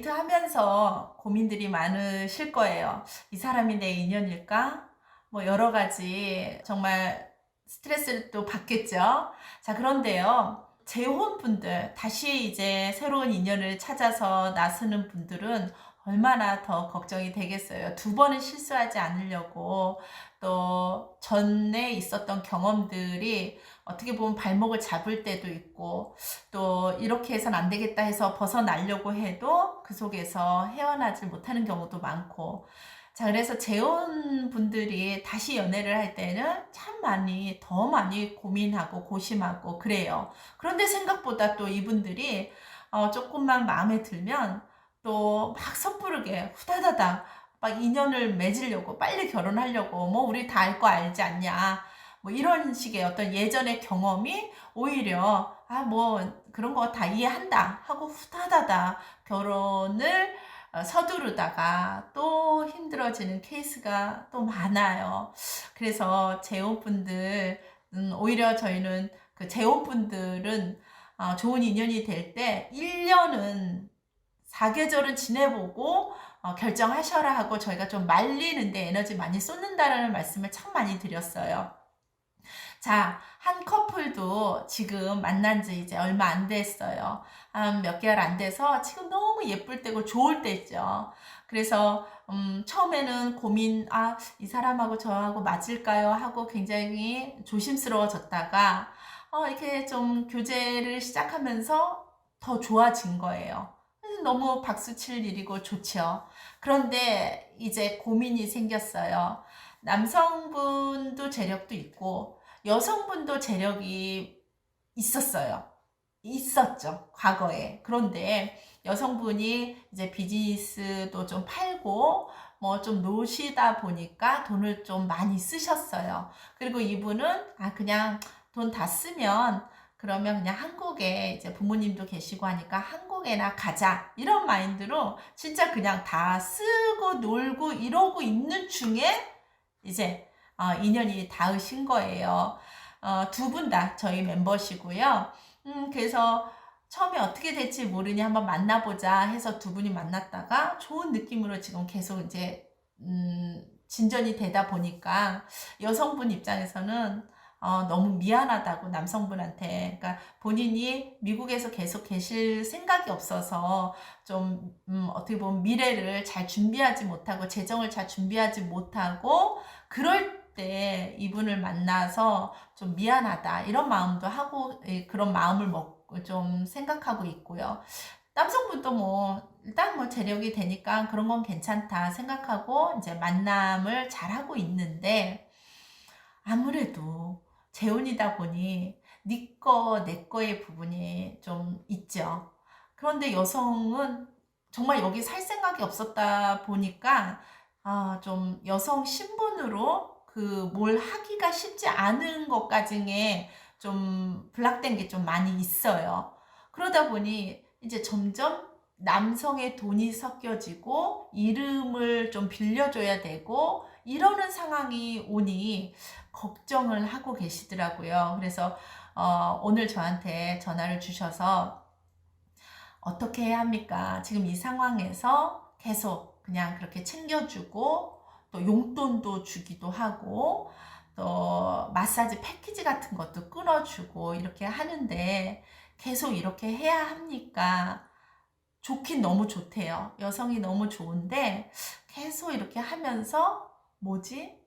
데이트하면서 고민들이 많으실 거예요. 이 사람이 내 인연일까? 뭐 여러 가지 정말 스트레스를 또 받겠죠. 자, 그런데요. 재혼 분들, 다시 이제 새로운 인연을 찾아서 나서는 분들은 얼마나 더 걱정이 되겠어요. 두 번은 실수하지 않으려고 또 전에 있었던 경험들이 어떻게 보면 발목을 잡을 때도 있고 또 이렇게 해선 안 되겠다 해서 벗어나려고 해도 그 속에서 헤어나질 못하는 경우도 많고 자, 그래서 재혼 분들이 다시 연애를 할 때는 참 많이, 더 많이 고민하고 고심하고 그래요. 그런데 생각보다 또 이분들이 어, 조금만 마음에 들면 또 막 섣부르게 후다다다 막 인연을 맺으려고 빨리 결혼하려고 뭐 우리 다 알 거 알지 않냐. 뭐 이런 식의 어떤 예전의 경험이 오히려 아, 뭐 그런 거 다 이해한다 하고 후다다다 결혼을 어, 서두르다가 또 힘들어지는 케이스가 또 많아요. 그래서 재혼분들, 음, 오히려 저희는 그 재혼분들은 어, 좋은 인연이 될 때 1년은 사계절은 지내보고 어, 결정하셔라 하고 저희가 좀 말리는데 에너지 많이 쏟는다라는 말씀을 참 많이 드렸어요. 자, 한 커플도 지금 만난 지 이제 얼마 안 됐어요. 한 몇 개월 안 돼서 지금 너무 예쁠 때고 좋을 때죠. 그래서 음, 처음에는 고민, 아, 이 사람하고 저하고 맞을까요? 하고 굉장히 조심스러워졌다가 어, 이렇게 좀 교제를 시작하면서 더 좋아진 거예요. 너무 박수 칠 일이고 좋죠. 그런데 이제 고민이 생겼어요. 남성분도 재력도 있고 여성분도 재력이 있었어요. 있었죠. 과거에. 그런데 여성분이 이제 비즈니스도 좀 팔고 뭐 좀 노시다 보니까 돈을 좀 많이 쓰셨어요. 그리고 이분은 아 그냥 돈 다 쓰면 그러면 그냥 한국에 이제 부모님도 계시고 하니까 한국 에나 가자 이런 마인드로 진짜 그냥 다 쓰고 놀고 이러고 있는 중에 이제 어, 인연이 닿으신 거예요. 어, 두 분 다 저희 멤버시고요. 음, 그래서 처음에 어떻게 될지 모르니 한번 만나보자 해서 두 분이 만났다가 좋은 느낌으로 지금 계속 이제 음, 진전이 되다 보니까 여성분 입장에서는 어, 너무 미안하다고 남성분한테 그러니까 본인이 미국에서 계속 계실 생각이 없어서 좀 음, 어떻게 보면 미래를 잘 준비하지 못하고 재정을 잘 준비하지 못하고 그럴 때 이분을 만나서 좀 미안하다 이런 마음도 하고 예, 그런 마음을 먹고 좀 생각하고 있고요. 남성분도 뭐 일단 뭐 재력이 되니까 그런 건 괜찮다 생각하고 이제 만남을 잘 하고 있는데 아무래도 재혼이다 보니 네 거, 내 거의 부분이 좀 있죠. 그런데 여성은 정말 여기 살 생각이 없었다 보니까 아, 좀 여성 신분으로 그 뭘 하기가 쉽지 않은 것까지에 좀 블락된 게 좀 많이 있어요. 그러다 보니 이제 점점 남성의 돈이 섞여지고 이름을 좀 빌려줘야 되고 이러는 상황이 오니 걱정을 하고 계시더라고요. 그래서 어, 오늘 저한테 전화를 주셔서 어떻게 해야 합니까? 지금 이 상황에서 계속 그냥 그렇게 챙겨주고 또 용돈도 주기도 하고 또 마사지 패키지 같은 것도 끊어주고 이렇게 하는데 계속 이렇게 해야 합니까? 좋긴 너무 좋대요. 여성이 너무 좋은데 계속 이렇게 하면서 뭐지?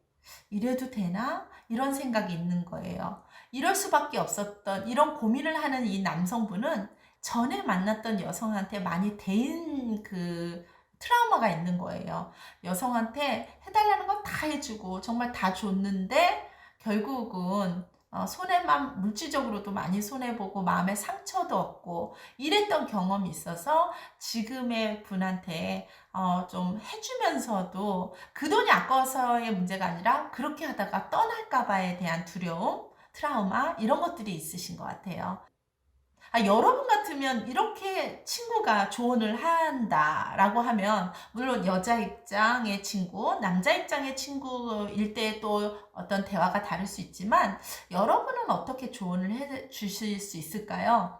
이래도 되나? 이런 생각이 있는 거예요. 이럴 수밖에 없었던 이런 고민을 하는 이 남성분은 전에 만났던 여성한테 많이 대인 그 트라우마가 있는 거예요. 여성한테 해달라는 건 다 해주고 정말 다 줬는데 결국은 어, 손해만 물질적으로도 많이 손해보고 마음에 상처도 없고 이랬던 경험이 있어서 지금의 분한테 어, 좀 해주면서도 그 돈이 아까워서의 문제가 아니라 그렇게 하다가 떠날까봐에 대한 두려움, 트라우마 이런 것들이 있으신 것 같아요. 아, 여러분 같으면 이렇게 친구가 조언을 한다라고 하면 물론 여자 입장의 친구, 남자 입장의 친구일 때 또 어떤 대화가 다를 수 있지만 여러분은 어떻게 조언을 해 주실 수 있을까요?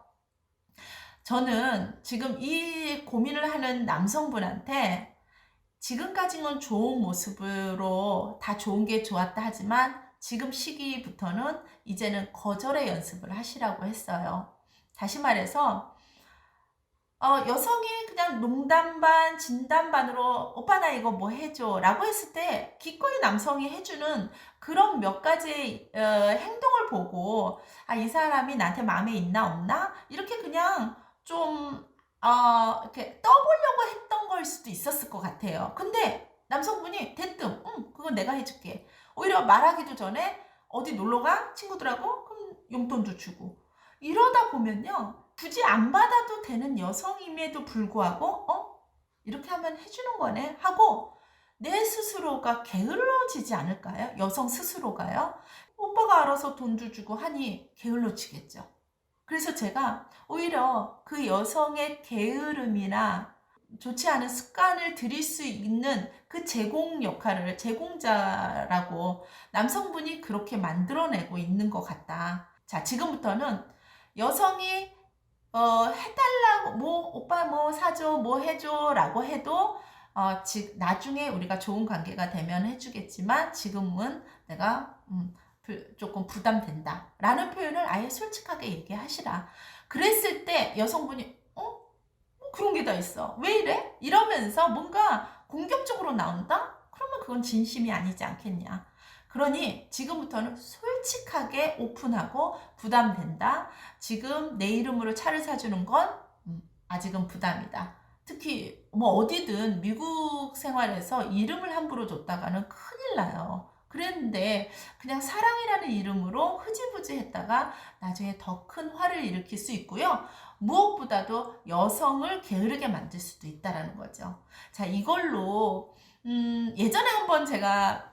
저는 지금 이 고민을 하는 남성분한테 지금까지는 좋은 모습으로 다 좋은 게 좋았다 하지만 지금 시기부터는 이제는 거절의 연습을 하시라고 했어요. 다시 말해서 어, 여성이 그냥 농담 반, 진담 반으로 오빠 나 이거 뭐 해줘 라고 했을 때 기꺼이 남성이 해주는 그런 몇 가지 어, 행동을 보고 아, 이 사람이 나한테 마음에 있나 없나? 이렇게 그냥 좀 어, 이렇게 떠보려고 했던 걸 수도 있었을 것 같아요. 근데 남성분이 대뜸 응, 그건 내가 해줄게. 오히려 말하기도 전에 어디 놀러 가? 친구들하고? 그럼 용돈도 주고. 이러다 보면요. 굳이 안 받아도 되는 여성임에도 불구하고 어? 이렇게 하면 해주는 거네 하고 내 스스로가 게을러지지 않을까요? 여성 스스로가요? 오빠가 알아서 돈도 주고 하니 게을러지겠죠. 그래서 제가 오히려 그 여성의 게으름이나 좋지 않은 습관을 들일 수 있는 그 제공 역할을 제공자라고 남성분이 그렇게 만들어내고 있는 것 같다. 자, 지금부터는 여성이 어, 해달라고, 뭐, 오빠 뭐 사줘, 뭐 해줘, 라고 해도, 어, 즉, 나중에 우리가 좋은 관계가 되면 해주겠지만, 지금은 내가, 음, 부- 조금 부담된다. 라는 표현을 아예 솔직하게 얘기하시라. 그랬을 때 여성분이, 어? 뭐 그런 게 다 있어. 왜 이래? 이러면서 뭔가 공격적으로 나온다? 그러면 그건 진심이 아니지 않겠냐. 그러니 지금부터는 솔직하게 오픈하고 부담된다. 지금 내 이름으로 차를 사주는 건 음, 아직은 부담이다. 특히 뭐 어디든 미국 생활에서 이름을 함부로 줬다가는 큰일 나요. 그랬는데 그냥 사랑이라는 이름으로 흐지부지 했다가 나중에 더 큰 화를 일으킬 수 있고요. 무엇보다도 여성을 게으르게 만들 수도 있다라는 거죠. 자, 이걸로 음, 예전에 한번 제가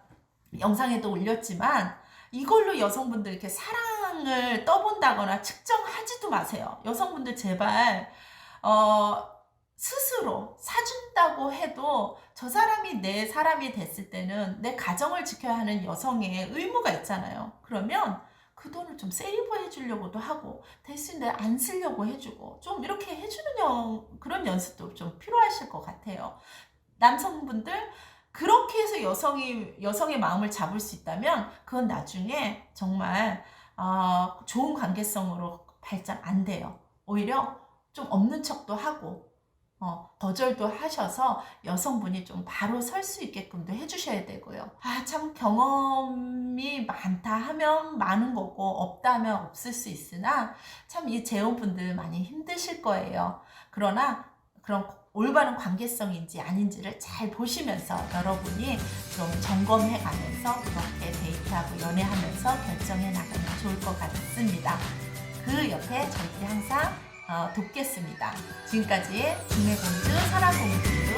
영상에도 올렸지만 이걸로 여성분들 이렇게 사랑을 떠본다거나 측정하지도 마세요. 여성분들 제발 어, 스스로 사준다고 해도 저 사람이 내 사람이 됐을 때는 내 가정을 지켜야 하는 여성의 의무가 있잖아요. 그러면 그 돈을 좀 세이브 해 주려고도 하고 대신 내안 쓰려고 해주고 좀 이렇게 해주는 영, 그런 연습도 좀 필요하실 것 같아요. 남성분들 그렇게 해서 여성이 여성의 마음을 잡을 수 있다면 그건 나중에 정말 어, 좋은 관계성으로 발전 안 돼요. 오히려 좀 없는 척도 하고 어, 거절도 하셔서 여성분이 좀 바로 설 수 있게끔도 해주셔야 되고요. 아, 참 경험이 많다 하면 많은 거고 없다 하면 없을 수 있으나 참 이 재혼분들 많이 힘드실 거예요. 그러나 그런 올바른 관계성인지 아닌지를 잘 보시면서 여러분이 좀 점검해 가면서 그렇게 데이트하고 연애하면서 결정해 나가면 좋을 것 같습니다. 그 옆에 저희들이 항상 어, 돕겠습니다. 지금까지 김해공주, 설아공주